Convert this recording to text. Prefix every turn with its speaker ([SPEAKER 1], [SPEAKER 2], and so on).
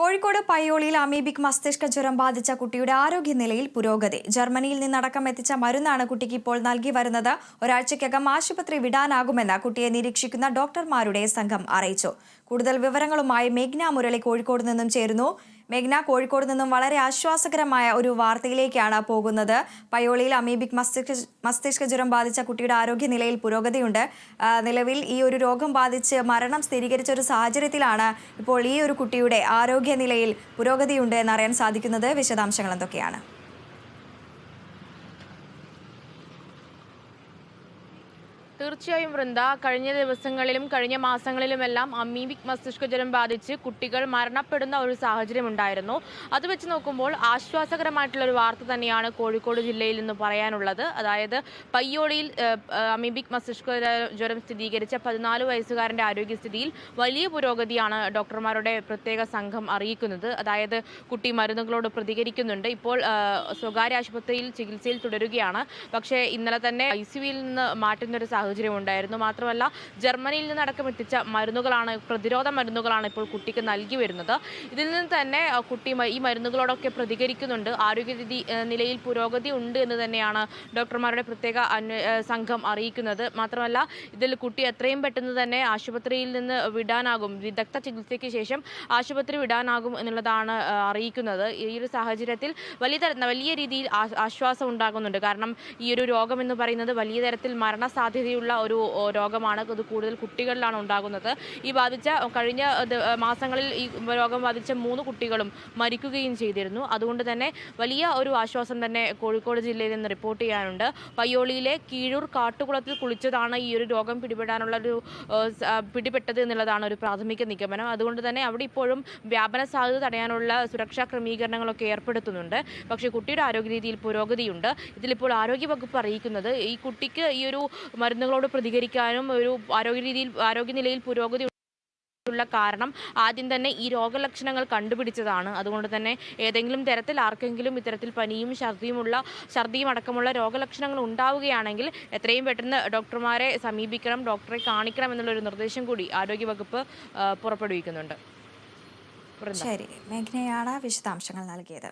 [SPEAKER 1] Kozhikode പയ്യോളിയിൽ amoebic മസ്തിഷ്ക ജ്വരം ബാധിച്ച കുട്ടിയുടെ ആരോഗ്യനിലയിൽ പുരോഗതി. ജർമ്മനിയിൽ നിന്നടക്കം എത്തിച്ച മരുന്നാണ് കുട്ടിക്ക് ഇപ്പോൾ നൽകി വരുന്നത്. ഒരാഴ്ചയ്ക്കകം ആശുപത്രി വിടാനാകുമെന്ന് കുട്ടിയെ നിരീക്ഷിക്കുന്ന ഡോക്ടർമാരുടെ സംഘം അറിയിച്ചു. കൂടുതൽ വിവരങ്ങളുമായി മേഘ്ന മുരളി കോഴിക്കോട് നിന്നും ചേരുന്നു. മേഘ്ന കോഴിക്കോട് നിന്നും വളരെ ആശ്വാസകരമായ ഒരു വാർത്തയിലേക്കാണ് പോകുന്നത്. പയോളിയിൽ അമീബിക് മസ്തിഷ്ക മസ്തിഷ്ക ജ്വരം ബാധിച്ച കുട്ടിയുടെ ആരോഗ്യനിലയിൽ പുരോഗതിയുണ്ട്. നിലവിൽ ഈ ഒരു രോഗം ബാധിച്ച് മരണം സ്ഥിരീകരിച്ച ഒരു സാഹചര്യത്തിലാണ് ഇപ്പോൾ ഈ ഒരു കുട്ടിയുടെ ആരോഗ്യനിലയിൽ പുരോഗതിയുണ്ട് എന്നറിയാൻ സാധിക്കുന്നത്. വിശദാംശങ്ങൾ എന്തൊക്കെയാണ്?
[SPEAKER 2] തീർച്ചയായും വൃന്ദ. കഴിഞ്ഞ ദിവസങ്ങളിലും കഴിഞ്ഞ മാസങ്ങളിലുമെല്ലാം അമീബിക് മസ്തിഷ്ക ജ്വരം ബാധിച്ച് കുട്ടികൾ മരണപ്പെടുന്ന ഒരു സാഹചര്യം ഉണ്ടായിരുന്നു. അത് വെച്ച് നോക്കുമ്പോൾ ആശ്വാസകരമായിട്ടുള്ള ഒരു വാർത്ത തന്നെയാണ് കോഴിക്കോട് ജില്ലയിൽ നിന്ന് പറയാനുള്ളത്. അതായത് പയ്യോളിയിൽ അമീബിക് മസ്തിഷ്ക ജ്വരം സ്ഥിരീകരിച്ച പതിനാല് വയസ്സുകാരന്റെ ആരോഗ്യസ്ഥിതിയിൽ വലിയ പുരോഗതിയാണ് ഡോക്ടർമാരുടെ പ്രത്യേക സംഘം അറിയിക്കുന്നത്. അതായത് കുട്ടി മരുന്നുകളോട് പ്രതികരിക്കുന്നുണ്ട്. ഇപ്പോൾ സ്വകാര്യ ആശുപത്രിയിൽ ചികിത്സയിൽ തുടരുകയാണ്. പക്ഷേ ഇന്നലെ തന്നെ ഐ നിന്ന് മാറ്റുന്ന ഒരു സാഹചര്യം ഉണ്ടായിരുന്നു. മാത്രമല്ല ജർമ്മനിയിൽ നിന്നടക്കം എത്തിച്ച മരുന്നുകളാണ് പ്രതിരോധ മരുന്നുകളാണ് ഇപ്പോൾ കുട്ടിക്ക് നൽകി വരുന്നത്. ഇതിൽ നിന്ന് തന്നെ കുട്ടി ഈ മരുന്നുകളോടൊക്കെ പ്രതികരിക്കുന്നുണ്ട്. ആരോഗ്യസ്ഥിതി നിലയിൽ പുരോഗതി ഉണ്ട് എന്ന് തന്നെയാണ് ഡോക്ടർമാരുടെ പ്രത്യേക സംഘം അറിയിക്കുന്നത്. മാത്രമല്ല ഇതിൽ കുട്ടി എത്രയും പെട്ടെന്ന് തന്നെ ആശുപത്രിയിൽ നിന്ന് വിടാനാകും. വിദഗ്ധ ചികിത്സയ്ക്ക് ശേഷം ആശുപത്രി വിടാനാകും എന്നുള്ളതാണ് അറിയിക്കുന്നത്. ഈ ഒരു സാഹചര്യത്തിൽ വലിയ വലിയ രീതിയിൽ ആശ്വാസം ഉണ്ടാകുന്നുണ്ട്. കാരണം ഈ ഒരു രോഗം എന്ന് പറയുന്നത് വലിയ തരത്തിൽ മരണസാധ്യതയുള്ള ഒരു രോഗമാണ് ഇത് കൂടുതൽ കുട്ടികളിലാണ് ഉണ്ടാകുന്നത്. ഈ ബാധിച്ച കഴിഞ്ഞ മാസങ്ങളിൽ ഈ രോഗം ബാധിച്ച മൂന്ന് കുട്ടികളും മരിക്കുകയും ചെയ്തിരുന്നു. അതുകൊണ്ട് തന്നെ വലിയ ഒരു ആശ്വാസം തന്നെ കോഴിക്കോട് ജില്ലയിൽ നിന്ന് റിപ്പോർട്ട് ചെയ്യാനുണ്ട്. പയ്യോളിയിലെ കീഴൂർ കാട്ടുകുളത്തിൽ കുളിച്ചതാണ് ഈ ഒരു രോഗം പിടിപെടാനുള്ള ഒരു പിടിപെട്ടത് എന്നുള്ളതാണ് ഒരു പ്രാഥമിക നിഗമനം. അതുകൊണ്ട് തന്നെ അവിടെ ഇപ്പോഴും വ്യാപന സാധ്യത തടയാനുള്ള സുരക്ഷാ ക്രമീകരണങ്ങളൊക്കെ ഏർപ്പെടുത്തുന്നുണ്ട്. പക്ഷേ കുട്ടിയുടെ ആരോഗ്യ രീതിയിൽ പുരോഗതിയുണ്ട്. ഇതിലിപ്പോൾ ആരോഗ്യവകുപ്പ് അറിയിക്കുന്നത് ഈ കുട്ടിക്ക് ഈ ഒരു മരുന്നുകളോട് പ്രതികരിക്കാനും ഒരു ആരോഗ്യ രീതിയിൽ ആരോഗ്യനിലയിൽ പുരോഗതി ഉള്ള കാരണം ആദ്യം തന്നെ ഈ രോഗലക്ഷണങ്ങൾ കണ്ടുപിടിച്ചതാണ്. അതുകൊണ്ട് തന്നെ ഏതെങ്കിലും തരത്തിൽ ആർക്കെങ്കിലും ഇത്തരത്തിൽ പനിയും ഛർദിയുമുള്ള ഛർദിയും അടക്കമുള്ള രോഗലക്ഷണങ്ങൾ ഉണ്ടാവുകയാണെങ്കിൽ എത്രയും പെട്ടെന്ന് ഡോക്ടർമാരെ സമീപിക്കണം ഡോക്ടറെ കാണിക്കണം എന്നുള്ളൊരു നിർദ്ദേശം കൂടി ആരോഗ്യവകുപ്പ് പുറപ്പെടുവിക്കുന്നുണ്ട്.
[SPEAKER 1] ശരി. മേഘനയാണ് വിശദാംശങ്ങൾ നൽകിയത്.